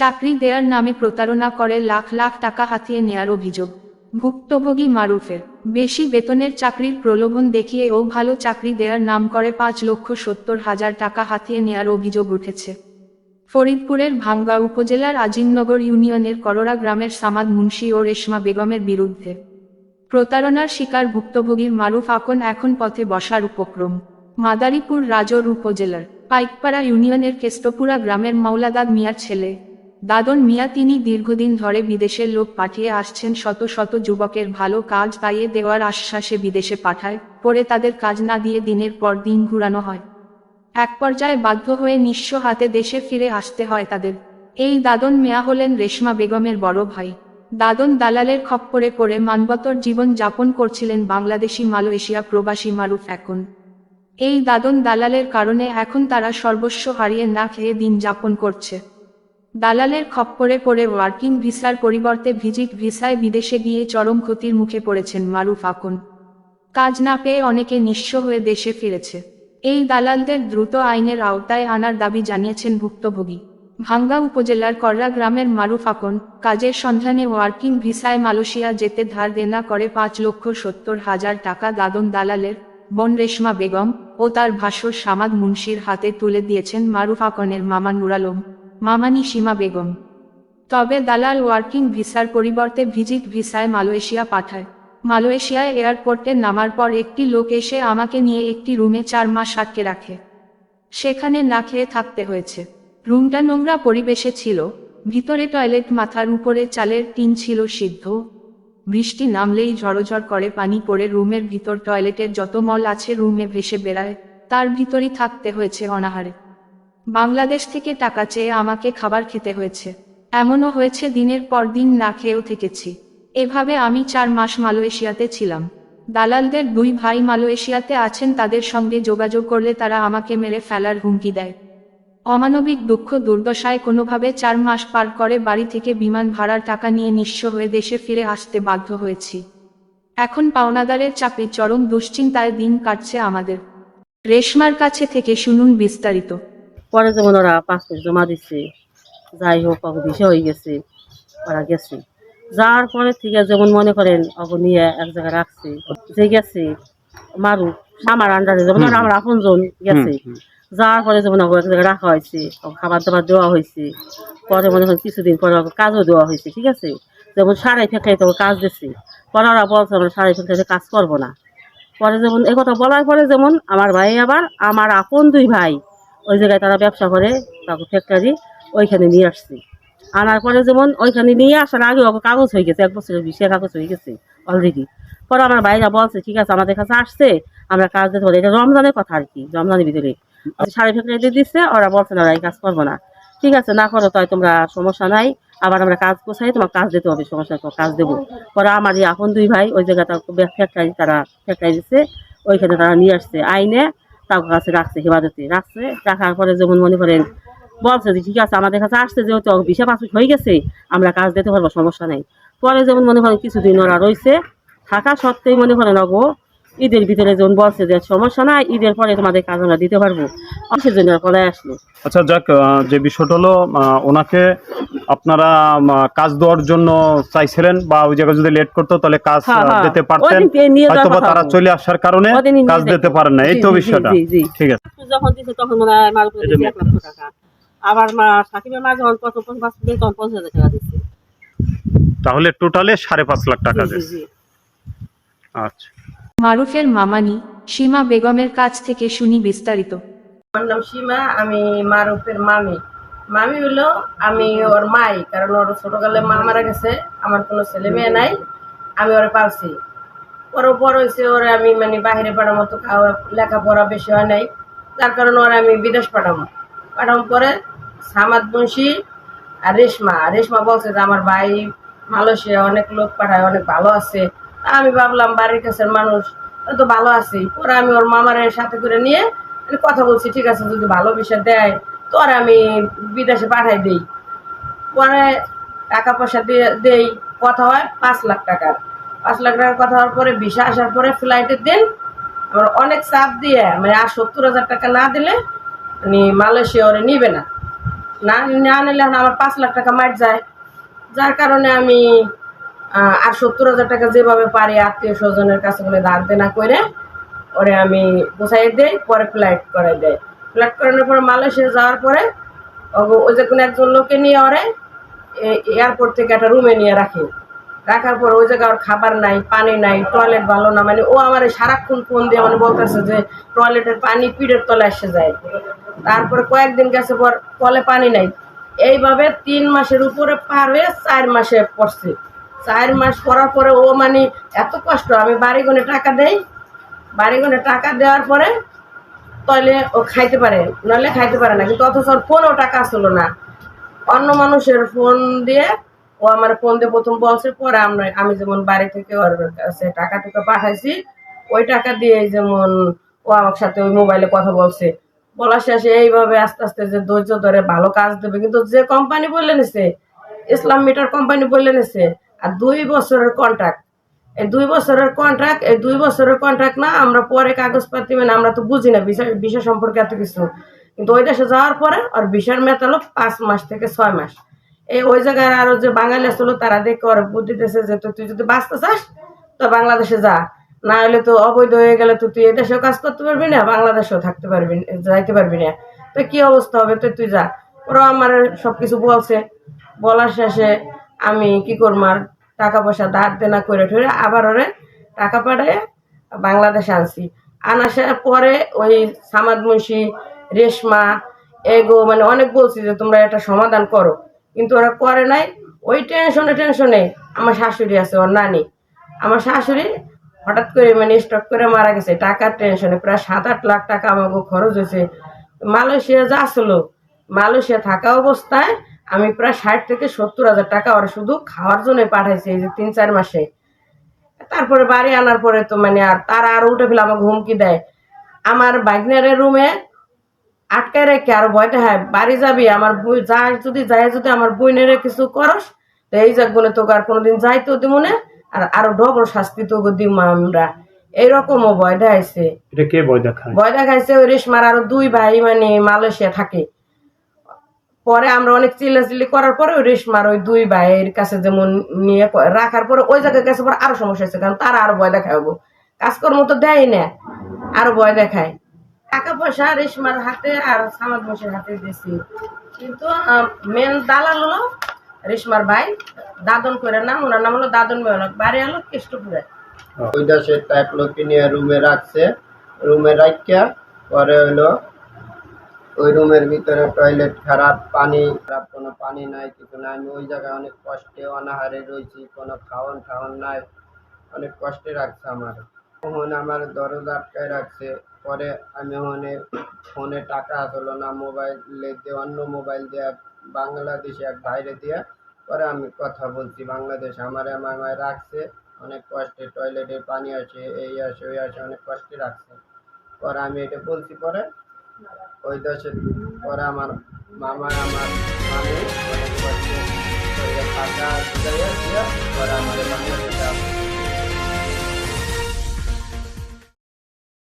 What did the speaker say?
চাকরি দেয়ার নামে প্রতারণা করে লাখ লাখ টাকা হাতিয়ে নেয়ার অভিযোগ। ভুক্তভোগী মারুফের বেশি বেতনের চাকরির প্রলোভন দেখিয়ে ও ভালো চাকরি দেয়ার নাম করে পাঁচ লক্ষ সত্তর হাজার টাকা হাতিয়ে নেয়ার অভিযোগ উঠেছে। ফরিদপুরের ভাঙ্গা উপজেলার আজিমনগর ইউনিয়নের করোড়া গ্রামের সামাদ মুন্সি ও রেশমা বেগমের বিরুদ্ধে প্রতারণার শিকার ভুক্তভোগীর মারুফ আকন এখন পথে বসার উপক্রম। মাদারীপুর রাজর উপজেলার পাইকপাড়া ইউনিয়নের কেষ্টপুরা গ্রামের মাওলাদাদ মিয়ার ছেলে দাদন মিয়া তিনি দীর্ঘদিন ধরে বিদেশের লোক পাঠিয়ে আসছেন শত শত যুবকের ভালো কাজ পাইয়ে দেওয়ার আশ্বাসে বিদেশে পাঠায়, পরে তাদের কাজ না দিয়ে দিনের পর দিন ঘুরানো হয়। এক পর্যায়ে বাধ্য হয়ে নিঃস্ব হাতে দেশে ফিরে আসতে হয় তাদের। এই দাদন মিয়া হলেন রেশমা বেগমের বড় ভাই। দাদন দালালের খপ্পরে পড়ে মানবতর জীবন যাপন করছিলেন বাংলাদেশি, মালয়েশিয়া প্রবাসী মারুফ এখন। এই দাদন দালালের কারণে এখন তারা সর্বস্ব হারিয়ে না খেয়ে দিন যাপন করছে। দালালের খপ্পরে পড়ে ওয়ার্কিং ভিসার পরিবর্তে ভিজিট ভিসায় বিদেশে গিয়ে চরম ক্ষতির মুখে পড়েছেন মারুফ আকন। কাজ না পেয়ে অনেকে নিঃস্ব হয়ে দেশে ফিরেছে। এই দালালদের দ্রুত আইনের আওতায় আনার দাবি জানিয়েছেন ভুক্তভোগী। ভাঙ্গা উপজেলার কররা গ্রামের মারুফ আকন কাজের সন্ধানে ওয়ার্কিং ভিসায় মালয়েশিয়া যেতে ধার দেনা করে পাঁচ লক্ষ সত্তর হাজার টাকা দাদন দালালের বন রেশমা বেগম ও তার ভাষ্য সামাদ মুন্সির হাতে তুলে দিয়েছেন মারুফ আকনের মামা নুরালম। মামানি সীমা বেগম। তবে দালাল ওয়ার্কিং ভিসার পরিবর্তে ভিজিট ভিসায় মালয়েশিয়া পাঠায়। মালয়েশিয়ায় এয়ারপোর্টে নামার পর একটি লোক এসে আমাকে নিয়ে একটি রুমে চার মাস আটকে রাখে। সেখানে না খেয়ে থাকতে হয়েছে। রুমটা নোংরা পরিবেশে ছিল। ভিতরে টয়লেট মাথার উপরে চালের টিন ছিল সিদ্ধ। বৃষ্টি নামলেই ঝড়ঝড় করে পানি পড়ে রুমের ভিতর টয়লেটের যত মল আছে রুমে ভেসে বেড়ায়। তার ভিতরই থাকতে হয়েছে অনাহারে। বাংলাদেশ থেকে টাকা চেয়ে আমাকে খাবার খেতে হয়েছে। এমনও হয়েছে দিনের পর দিন না খেয়েও থেকেছি। এভাবে আমি চার মাস মালয়েশিয়াতে ছিলাম। দালালদের দুই ভাই মালয়েশিয়াতে আছেন, তাদের সঙ্গে যোগাযোগ করলে তারা আমাকে মেরে ফেলার হুমকি দেয়। অমানবিক দুঃখ দুর্দশায় কোনোভাবে চার মাস পার করে বাড়ি থেকে বিমান ভাড়ার টাকা নিয়ে নিঃস্ব হয়ে দেশে ফিরে আসতে বাধ্য হয়েছি। এখন পাওনাদারের চাপে চরম দুশ্চিন্তায় দিন কাটছে আমাদের। রেশমার কাছে থেকে শুনুন বিস্তারিত। পরে যেমন ওরা পাসপোর্ট জমা দিচ্ছে যাই হোক অগ বিষয় হয়ে গেছে ওরা গেছে। যাওয়ার পরে থেকে যেমন মনে করেন অগ নিয়ে এক জায়গায় রাখছে যে গেছে মারু আমার আন্ডারে যেমন ওরা আমার আপন জন গেছে যাওয়ার পরে যেমন এক জায়গায় রাখা হয়েছে খাবার দাবার দেওয়া হয়েছে পরে মনে করেন কিছুদিন পরে কাজও দেওয়া হয়েছে ঠিক আছে? যেমন সারাই ফেকাই তো কাজ দিচ্ছে পরে ওরা বলছে আমরা সারাই ফেকাইতে কাজ করব না। পরে যেমন এ কথা বলার পরে যেমন আমার ভাই আবার আমার আপন দুই ভাই ওই জায়গায় তারা ব্যবসা করে, তারপর ফ্যাক্টরি ওইখানে নিয়ে আসছে। আনার পরে যেমন ওইখানে নিয়ে আসার আগে ওকে কাগজ হয়ে গেছে, এক বছরের বিষয়ে কাগজ হয়ে গেছে অলরেডি পরে আমার ভাইরা বলছে, ঠিক আছে, আমাদের কাছে আসছে, আমরা কাজ দিতে এটা রমজানের কথা আর কি, রমজানের ভিতরে। সাড়ে ফ্যাক্টরি দিয়ে দিচ্ছে ওরা বলছে, না এই কাজ করব না। ঠিক আছে, না করো, তাই তোমরা সমস্যা নাই, আবার আমরা কাজ কোথায় তোমার কাজ দিতে হবে, সমস্যা কাজ দেবো। পরে আমার আপন দুই ভাই, ওই জায়গাটা ফ্যাক্টরি তারা ফ্যাক্টরি দিচ্ছে ওইখানে তারা নিয়ে আসছে। আইনে তার কাছে রাখছে, হেফাজতে রাখছে। রাখার পরে যেমন মনে করেন, বলছে যে, ঠিক আছে, আমাদের কাছে আসছে, যেহেতু বিশা পাসপোর্ট হয়ে গেছে, আমরা কাজ দিতে পারব, সমস্যা নেই। পরে যেমন মনে করেন, কিছুদিন ওরা রয়েছে, থাকা সত্ত্বেই মনে করেন, অগো ঈদের ভিতরে যেমন বলছে যে সমস্যা নাই ঈদের পরে তোমাদের কাজ আমরা দিতে পারব। অফিসের জন্য পরে আসলো। আচ্ছা যাক যে বিষয়টা হলো ওনাকে আপনারা কাজ দেওয়ার জন্য চাইছিলেন বা ওই জায়গায় যদি লেট করতো তাহলে কাজ হ্যাঁ, হ্যাঁ। দিতে পারতেন। হয়তো বা তারা চলে আসার কারণে কাজ দিতে পারেন না এই তো বিষয়টা। ঠিক আছে। যখন দিছে তখন মনে হয় এক লক্ষ টাকা। আবার মা সাকিবের মা যখন কত দিন তখন পঞ্চাশ হাজার টাকা দিচ্ছে তাহলে টোটালে সাড়ে পাঁচ লাখ টাকা জি। আচ্ছা। মারুফের মামানি, সীমা বেগমের কাছ থেকে শুনি বিস্তারিত। আমার নাম সীমা, আমি মারুফের মামি। মামি হলো আমি ওর মাই, কারণ ওর ছোটকালে মা মারা গেছে, আমার কোনো ছেলে মেয়ে নাই, আমি ওরে পালছি। ওর বড় হয়েছে ওরে আমি মানে বাইরে পাঠামো তো খাওয়া, লেখাপড়া বেশি হয় নাই তার কারণে ওরা আমি বিদেশ পাঠাবো। পাঠাবো পরে সামাদ বংশী আর রেশমা রেশমা বলছে যে আমার ভাই মালয়েশিয়া অনেক লোক পাঠায়, অনেক ভালো আছে আমি ভাবলাম বাড়ির কাছের মানুষ তো ভালো আছে। পরে আমি ওর মামারের সাথে করে নিয়ে কথা বলছি, ঠিক আছে, যদি ভালো বিষয় দেয় তো আর আমি বিদেশে পাঠাই দিই। পরে টাকা পয়সা দিয়ে, দেই, কথা হয় পাঁচ লাখ টাকার। পাঁচ লাখ টাকার কথা হওয়ার পরে ভিসা আসার পরে ফ্লাইটের দিন আমার অনেক চাপ দিয়ে মানে আর সত্তর হাজার টাকা না দিলে মানে মালয়েশিয়া ওরে নিবে না। না নিলে আমার পাঁচ লাখ টাকা মার যায়। যার কারণে আমি আর সত্তর হাজার টাকা যেভাবে পারি আত্মীয় স্বজনের কাছে কোনো ধার দেনা করে, ওরে আমি পোষাই দেই, পরে ফ্লাইট করে দেয় ফ্লাইট করানোর পরে মালয়েশিয়া যাওয়ার পরে ওই যে কোনো একজন লোকে নিয়ে ওরে এয়ারপোর্ট থেকে একটা রুমে নিয়ে রাখি। রাখার পর ওই জায়গায় খাবার নাই, পানি নাই টয়লেট ভালো না মানে ও আমার সারাক্ষণ ফোন দিয়ে মানে বলতেছে যে টয়লেটের পানি পিঠের তলে এসে যায়। তারপরে কয়েকদিন গেছে পর কলে পানি নাই। এইভাবে তিন মাসের উপরে পার হয়ে চার মাসে পড়ছে। চার মাস পড়ার পরে ও মানে এত কষ্ট, আমি বাড়ি গুনে টাকা দেই। বাড়ি গুনে টাকা দেওয়ার পরে তাহলে ও খাইতে পারে, নাহলে খাইতে পারে না। কিন্তু অথচ ওর ফোনও টাকা আসলো না। অন্য মানুষের ফোন দিয়ে ও আমার ফোন দিয়ে প্রথম বলছে, পরে আমরা, আমি যেমন বাড়ি থেকে ওর কাছে টাকা টুকা পাঠাইছি, ওই টাকা দিয়ে যেমন ও আমার সাথে ওই মোবাইলে কথা বলছে। বলার শেষে এইভাবে আস্তে আস্তে যে ধৈর্য ধরে ভালো কাজ দেবে। কিন্তু যে কোম্পানি বলে নিছে, ইসলাম মিটার কোম্পানি বলে নিছে আর দুই বছরের কন্ট্রাক্ট এই দুই বছরের কন্ট্রাক্ট এই দুই বছরের কন্ট্রাক্ট না, আমরা পরে কাগজপাতি মানে আমরা তো বুঝি না, বিষয় বিষয় সম্পর্কে এত কিছু। কিন্তু ওই দেশে যাওয়ার পরে আর বিষয়ের মেয়াদ হলো পাঁচ মাস থেকে ছয় মাস। এই ওই জায়গায় আরও যে বাঙালি আসলো তারা দেখে ওরা বুদ্ধি দিতেছে যে তুই যদি বাঁচতে চাস, তো বাংলাদেশে যা। না হলে তো অবৈধ হয়ে গেলে তো তুই এদেশেও কাজ করতে পারবি না, বাংলাদেশেও থাকতে পারবি, যাইতে পারবি না। তো কি অবস্থা হবে? তো তুই যা। ওরা আমার সবকিছু বলছে। বলার শেষে আমি কি করব, আর টাকা পয়সা ধার দেনা করে ঠরে আবার ওরে টাকা পাঠায় বাংলাদেশে আনছি। আনার পরে ওই সামাদ মুন্সি, রেশমা, এগো মানে অনেক বলছি যে তোমরা এটা সমাধান করো। কিন্তু ওরা করে নাই। ওই টেনশনে টেনশনে আমার শাশুড়ি আছে, ওর নানি। আমার শাশুড়ি হঠাৎ করে মানে স্টক করে মারা গেছে। টাকার টেনশনে প্রায় সাত আট লাখ টাকা আমাকে খরচ হয়েছে। মালয়েশিয়া যা আসলো মালয়েশিয়া থাকা অবস্থায় আমি প্রায় ষাট থেকে সত্তর হাজার টাকা ওরা শুধু খাওয়ার জন্য পাঠাইছে এই যে তিন চার মাসে। তারপরে বাড়ি আনার পরে তো মানে আর তারা আরও উঠে ফেলে আমাকে হুমকি দেয়। আমার বাইকনারের রুমে আটকায় রেখে আর ভয় দেখায় বাড়ি যাবি আমার বই যা যদি যায় যদি আমার বইনের কিছু করস তো এই বলে তোকে আর কোনোদিন যাইতেও দিব না আর আরও ডবল শাস্তি তোকে দিব আমরা। এইরকমও ভয় দেখাইছে এটা কে ভয় দেখায় ভয় দেখাইছে ওই রেশমার আরও দুই ভাই মানে মালয়েশিয়া থাকে। পরে আমরা অনেক চিল্লাচিল্লি করার পরে ওই রেশমার ওই দুই ভাইয়ের কাছে যেমন নিয়ে রাখার পরে ওই জায়গার কাছে পরে আরও সমস্যা হয়েছে, কারণ তারা আরও ভয় দেখায় ওগো। কাজকর্ম তো দেয় না, আরও ভয় দেখায়। টাকা পয়সা রেশমার হাতে আর সামাদ বসের হাতে দিয়েছি। কিন্তু মেন দালাল হলো রেশমার ভাই, দাদন করে নাম, ওনার নাম হলো দাদন মেয়নক বাড়ি হলো কেষ্টপুরে। ওই দেশের টাইপ লোককে নিয়ে রুমে রাখছে, রুমে রাখিয়া পরে হইল ওই রুমের ভিতরে টয়লেট খারাপ, পানি খারাপ, কোনো পানি নাই, কিছু নাই। আমি ওই জায়গায় অনেক কষ্টে অনাহারে রয়েছি, কোনো খাওয়ান খাওয়ান নাই। অনেক কষ্টে রাখছে আমার। তখন আমার দরজা আটকায় রাখছে। পরে আমি ওখানে ফোনে টাকা আসলো না, মোবাইলে দিয়ে, অন্য মোবাইল দিয়ে, বাংলাদেশে এক বাইরে দিয়ে। পরে আমি কথা বলছি, বাংলাদেশ আমার আমায় রাখছে। অনেক কষ্টে টয়লেটে পানি আসে, এই আসে, ওই আসে, অনেক কষ্টে রাখছে। পরে আমি এটা বলছি, পরে ওই দেশে পরে আমার মামা আমার মামি অনেক পরে আমাদের আসছে